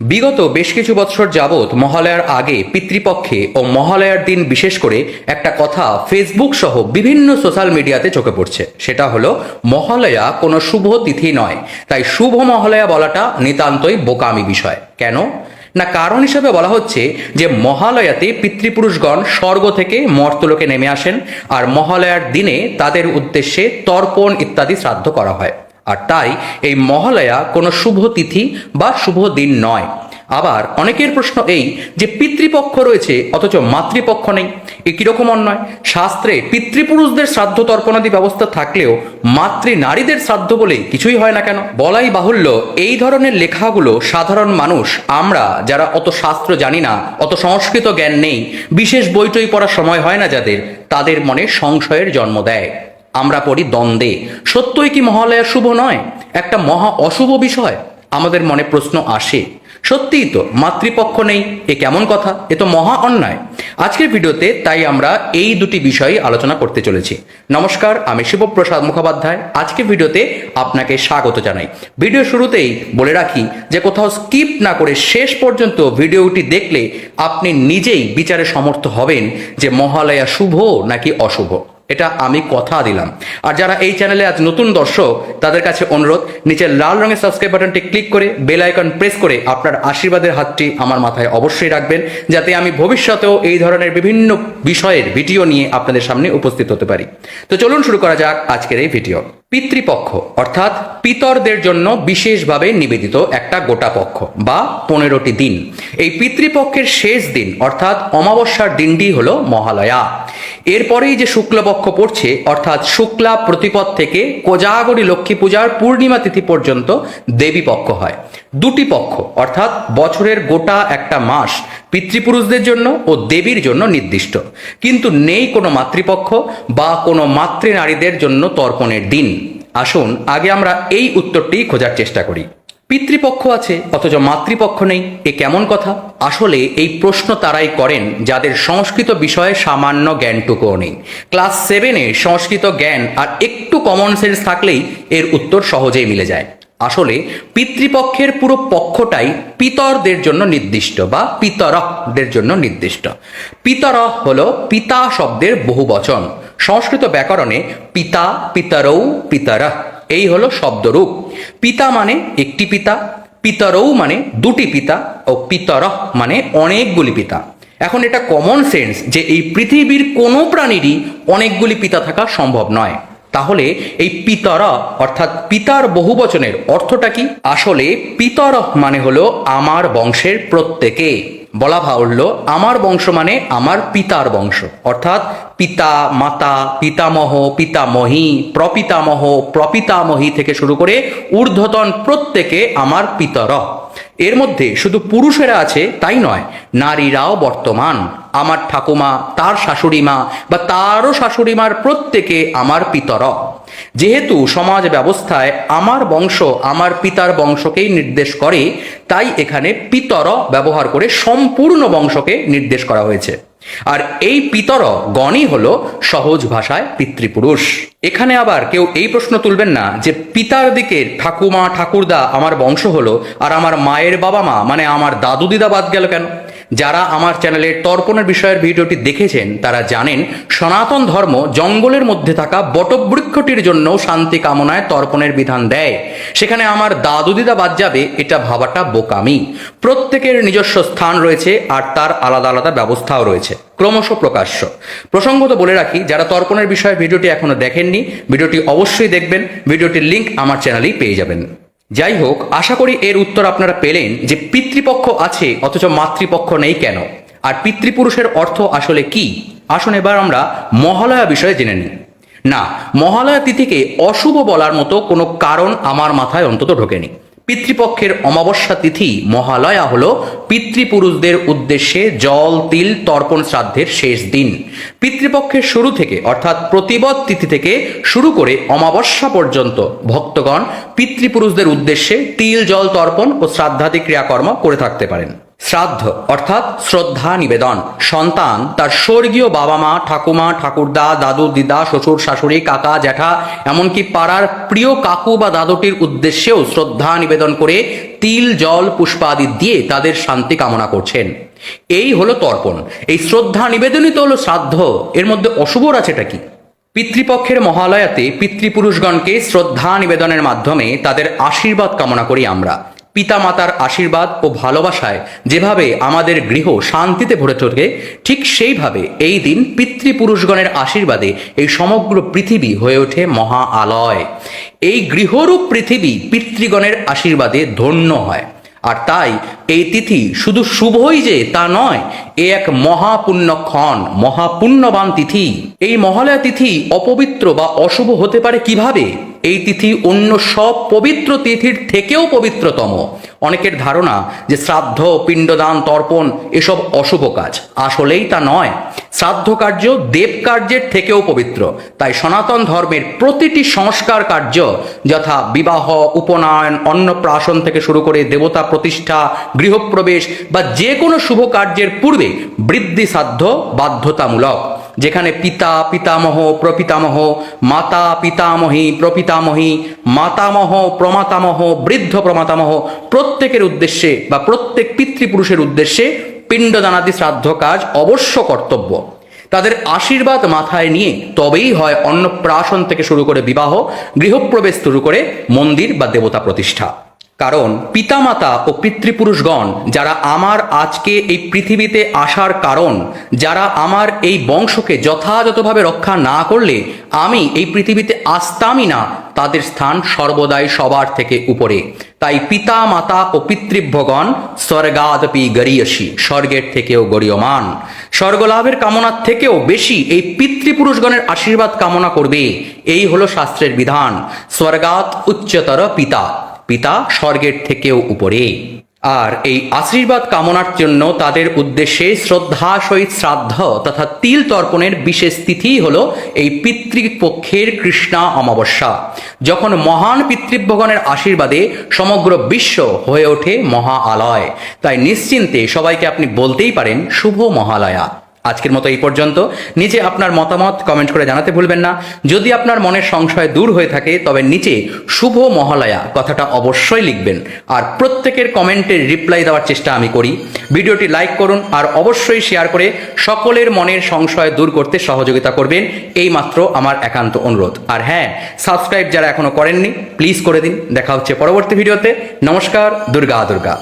বিগত বেশ কিছু বছর যাবৎ মহালয়ার আগে পিতৃপক্ষে ও মহালয়ার দিন বিশেষ করে একটা কথা ফেসবুক সহ বিভিন্ন সোশ্যাল মিডিয়াতে চোখে পড়ছে। সেটা হলো, মহালয়া কোনো শুভ তিথি নয়। তাই শুভ মহালয়া বলাটা নিতান্তই বোকামি বিষয়। কেন? না, কারণ হিসেবে বলা হচ্ছে যে মহালয়াতে পিতৃপুরুষগণ স্বর্গ থেকে মর্তলোকে নেমে আসেন, আর মহালয়ার দিনে তাদের উদ্দেশ্যে তর্পণ ইত্যাদি শ্রাদ্ধ করা হয়। আর তাই এই মহালয়া কোনো শুভ তিথি বা শুভ দিন নয়। আবার অনেকের প্রশ্ন এই যে পিতৃপক্ষ রয়েছে, অথচ মাতৃপক্ষ নেই, এ কীরকম অন্যায়? শাস্ত্রে পিতৃপুরুষদের শ্রাদ্ধ তর্পণাদি ব্যবস্থা থাকলেও মাতৃ নারীদের শ্রাদ্ধ বলে কিছুই হয় না কেন? বলাই বাহুল্য এই ধরনের লেখাগুলো সাধারণ মানুষ, আমরা যারা অত শাস্ত্র জানি না, অত সংস্কৃত জ্ঞান নেই, বিশেষ বইটই পড়ার সময় হয় না যাদের, তাদের মনে সংশয়ের জন্ম দেয়। আমরা পড়ি দ্বন্দ্বে। সত্যই কি মহালয়া শুভ নয়? একটা মহা অশুভ বিষয় আমাদের মনে প্রশ্ন আসে। সত্যিই তো, মাতৃপক্ষ নেই, এ কেমন কথা? এ তো মহা অন্যায়। আজকের ভিডিওতে তাই আমরা এই দুটি বিষয়ে আলোচনা করতে চলেছি। নমস্কার, আমি শিবপ্রসাদ মুখোপাধ্যায়। আজকের ভিডিওতে আপনাকে স্বাগত জানাই। ভিডিও শুরুতেই বলে রাখি যে কোথাও স্কিপ না করে শেষ পর্যন্ত ভিডিওটি দেখলে আপনি নিজেই বিচারে সমর্থ হবেন যে মহালয়া শুভ নাকি অশুভ। এটা আমি কথা দিলাম। আর যারা এই চ্যানেলে আজ নতুন দর্শক, তাদের কাছে অনুরোধ নিচের লাল রঙের সাবস্ক্রাইব বাটনটি ক্লিক করে বেল আইকন প্রেস করে আপনার আশীর্বাদের হাতটি আমার মাথায় অবশ্যই রাখবেন, যাতে আমি ভবিষ্যতেও এই ধরনের বিভিন্ন বিষয়ের ভিডিও নিয়ে আপনাদের সামনে উপস্থিত হতে পারি। তো চলুন শুরু করা যাক আজকের এই ভিডিও পিতৃপক্ষ, অর্থাৎ পিতরদের জন্য বিশেষভাবে নিবেদিত একটা গোটা পক্ষ, বা পনেরোটি দিন। এই পিতৃপক্ষের শেষ দিন, অর্থাৎ অমাবস্যার দিনটি হলো মহালয়া। এরপরেই যে শুক্লপক্ষ পড়ছে, অর্থাৎ শুক্লা প্রতিপদ থেকে কোজাগরী লক্ষ্মী পূজার পূর্ণিমা তিথি পর্যন্ত দেবী পক্ষ হয়। দুটি পক্ষ, অর্থাৎ বছরের গোটা একটা মাস পিতৃপুরুষদের জন্য ও দেবীর জন্য নির্দিষ্ট। কিন্তু নেই কোনো মাতৃপক্ষ বা কোনো মাতৃনারীদের জন্য তর্পণের দিন। আসুন, আগে আমরা এই উত্তরটি খোঁজার চেষ্টা করি। পিতৃপক্ষ আছে, অথচ মাতৃপক্ষ নেই, এ কেমন কথা? আসলে এই প্রশ্ন তারাই করেন, যাদের সংস্কৃত বিষয়ে সামান্য জ্ঞানটুকুও নেই। ক্লাস সেভেনে সংস্কৃত জ্ঞান আর একটু কমন সেন্স থাকলেই এর উত্তর সহজেই মিলে যায়। আসলে পিতৃপক্ষের পুরো পক্ষটাই পিতরদের জন্য নির্দিষ্ট বা পিতরদের জন্য নির্দিষ্ট। পিতর হলো পিতা শব্দের বহু বচন। সংস্কৃত ব্যাকরণে পিতা, পিতরৌ পিতরঃ এই হলো শব্দরূপ। পিতা মানে একটি পিতা, পিতরৌ মানে দুটি পিতা ও পিতরহ মানে অনেকগুলি পিতা। এখন এটা কমন সেন্স যে এই পৃথিবীর কোনো প্রাণীরই অনেকগুলি পিতা থাকা সম্ভব নয়। তাহলে এই পিতর, অর্থাৎ পিতার বহু বচনের অর্থটা কি? আসলে পিতর মানে হলো আমার বংশের প্রত্যেকে। বলা বাহুল্য আমার বংশ মানে আমার পিতার বংশ। অর্থাৎ পিতা, মাতা, পিতামহ, পিতামহী, প্রপিতামহ, প্রপিতামহী থেকে শুরু করে ঊর্ধ্বতন প্রত্যেকে আমার পিতর এর মধ্যে শুধু পুরুষেরা আছে, তাই নয়, নারীরাও বর্তমান। আমার ঠাকুমা, তার শাশুড়িমা বা তারও শাশুড়িমার প্রত্যেকে আমার পিতর যেহেতু সমাজ ব্যবস্থায় আমার বংশ আমার পিতার বংশকেই নির্দেশ করে, তাই এখানে পিতর ব্যবহার করে সম্পূর্ণ বংশকে নির্দেশ করা হয়েছে। আর এই পিতর গণই হল সহজ ভাষায় পিতৃপুরুষ। এখানে আবার কেউ এই প্রশ্ন তুলবেন না যে পিতার দিকে ঠাকুমা, ঠাকুরদা আমার বংশ হলো আর আমার মায়ের বাবা মা মানে আমার দাদু দিদা বাদ গেল কেন? যারা আমার চ্যানেলে তর্পণের বিষয়ের ভিডিওটি দেখেছেন, তারা জানেন সনাতন ধর্ম জঙ্গলের মধ্যে থাকা বটবৃক্ষটির জন্য শান্তি কামনায় তর্পণের বিধান দেয়। সেখানে আমার দাদু দিদা বাদ যাবে, এটা ভাবাটা বোকামি। প্রত্যেকের নিজস্ব স্থান রয়েছে আর তার আলাদা আলাদা ব্যবস্থাও রয়েছে। ক্রমশ প্রকাশ্য। প্রসঙ্গত বলে রাখি, যারা তর্পণের বিষয়ে ভিডিওটি এখনও দেখেননি, ভিডিওটি অবশ্যই দেখবেন, ভিডিওটির লিঙ্ক আমার চ্যানেলেই পেয়ে যাবেন। যাই হোক আশা করি এর উত্তর আপনারা পেলেন যে পিতৃপক্ষ আছে, অথচ মাতৃপক্ষ নেই কেন? আর পিতৃপুরুষের অর্থ আসলে কি? আসুন এবার আমরা মহালয়া বিষয়ে জেনে নিই। না, মহালয়া তিথিকে অশুভ বলার মতো কোনো কারণ আমার মাথায় অন্তত ঢোকেনি। পিতৃপক্ষের অমাবস্যা তিথি মহালয়া হল পিতৃপুরুষদের উদ্দেশ্যে জল, তিল, তর্পণ শ্রাদ্ধের শেষ দিন। পিতৃপক্ষের শুরু থেকে, অর্থাৎ প্রতিবদ তিথি থেকে শুরু করে অমাবস্যা পর্যন্ত ভক্তগণ পিতৃপুরুষদের উদ্দেশ্যে তিল, জল, তর্পণ ও শ্রাদ্ধাদি ক্রিয়াকর্ম করে থাকতে পারেন। শ্রাদ্ধ, অর্থাৎ শ্রদ্ধা নিবেদন। সন্তান, তার স্বর্গীয় বাবা মা ঠাকুমা, ঠাকুরদা, দাদু, দিদা, শ্বশুর, শাশুড়ি, কাকা, জ্যাঠা, এমনকি পাড়ার প্রিয় কাকু বা দাদুটির উদ্দেশ্যেও শ্রদ্ধা নিবেদন করে তিল, জল পুষ্পাদি দিয়ে তাদের শান্তি কামনা করছেন। এই হলো তর্পণ। এই শ্রদ্ধা নিবেদনই তো হলো শ্রাদ্ধ। এর মধ্যে অশুভর আছেটা কি? পিতৃপক্ষের মহালয়াতে পিতৃপুরুষগণকে শ্রদ্ধা নিবেদনের মাধ্যমে তাদের আশীর্বাদ কামনা করি আমরা। পিতামাতার আশীর্বাদ ও ভালোবাসায় যেভাবে আমাদের গৃহ শান্তিতে ভরে থাকে ঠিক সেইভাবে এই দিন পিতৃপুরুষগণের আশীর্বাদে এই সমগ্র পৃথিবী হয়ে ওঠে মহা আলয় এই গৃহরূপ পৃথিবী পিতৃগণের আশীর্বাদে ধন্য হয়। আর তাই এই তিথি শুধু শুভই যে তা নয়, এ এক মহাপুণ্যক্ষণ মহাপুণ্যবান তিথি। এই মহালয়া তিথি অপবিত্র বা অশুভ হতে পারে কীভাবে? এই তিথি অন্য সব পবিত্র তিথির থেকেও পবিত্রতম। অনেকের ধারণা যে শ্রাদ্ধ, পিণ্ডদান, তর্পণ এসব অশুভ কাজ। আসলেই তা নয়। শ্রাদ্ধ কার্য দেব কার্যের থেকেও পবিত্র। তাই সনাতন ধর্মের প্রতিটি সংস্কার কার্য, যথা বিবাহ, উপনয়ন, অন্নপ্রাশন থেকে শুরু করে দেবতা প্রতিষ্ঠা, গৃহপ্রবেশ বা যে কোনো শুভ কার্যের পূর্বে বৃদ্ধি সাধ্য বাধ্যতামূলক। যেখানে পিতা পিতামহ, প্রপিতামহ, মাতা পিতামহী, প্রপিতামহী, মাতামহ, প্রমাতামহ, বৃদ্ধ প্রমাতামহ, প্রত্যেকের উদ্দেশ্যে বা প্রত্যেক পিতৃপুরুষের উদ্দেশ্যে পিণ্ডদানাদি শ্রাদ্ধ কাজ অবশ্য কর্তব্য। তাদের আশীর্বাদ মাথায় নিয়ে তবেই হয় অন্নপ্রাশন থেকে শুরু করে বিবাহ, গৃহপ্রবেশ শুরু করে মন্দির বা দেবতা প্রতিষ্ঠা। কারণ পিতামাতা ও পিতৃপুরুষগণ, যারা আমার আজকে এই পৃথিবীতে আসার কারণ, যারা আমার এই বংশকে যথাযথভাবে রক্ষা না করলে আমি এই পৃথিবীতে আসতামই না, তাদের স্থান সর্বদাই সবার থেকে উপরে। তাই পিতা মাতা ও পিতৃভ্যগণ স্বর্গাদপি গরিয়সী, স্বর্গের থেকেও গরিয়মান। স্বর্গলাভের কামনার থেকেও বেশি এই পিতৃপুরুষগণের আশীর্বাদ কামনা করবে। এই হলো শাস্ত্রের বিধান। স্বর্গাত উচ্চতর পিতা। পিতা স্বর্গের থেকেও উপরে। আর এই আশীর্বাদ কামনার জন্য তাদের উদ্দেশ্যে শ্রদ্ধা সহিত শ্রাদ্ধ তথা তিল তর্পণের বিশেষ তিথি হল এই পিতৃপক্ষের কৃষ্ণা অমাবস্যা। যখন মহান পিতৃভগণের আশীর্বাদে সমগ্র বিশ্ব হয়ে ওঠে মহা আলয় তাই নিশ্চিন্তে সবাইকে আপনি বলতেই পারেন, শুভ মহালয়া। আজকের মতো এই পর্যন্ত। নিচে আপনার মতামত কমেন্ট করে জানাতে ভুলবেন না। যদি আপনার মনের সংশয় দূর হয়ে থাকে, তবে নিচে শুভ মহালয়া কথাটা অবশ্যই লিখবেন। আর প্রত্যেকের কমেন্টের রিপ্লাই দেওয়ার চেষ্টা আমি করি। ভিডিওটি লাইক করুন আর অবশ্যই শেয়ার করে সকলের মনের সংশয় দূর করতে সহযোগিতা করবেন। এই মাত্র আমার একান্ত অনুরোধ। আর হ্যাঁ সাবস্ক্রাইব যারা এখনও করেননি প্লিজ করে দিন। দেখা হচ্ছে পরবর্তী ভিডিওতে। নমস্কার, দুর্গা দুর্গা।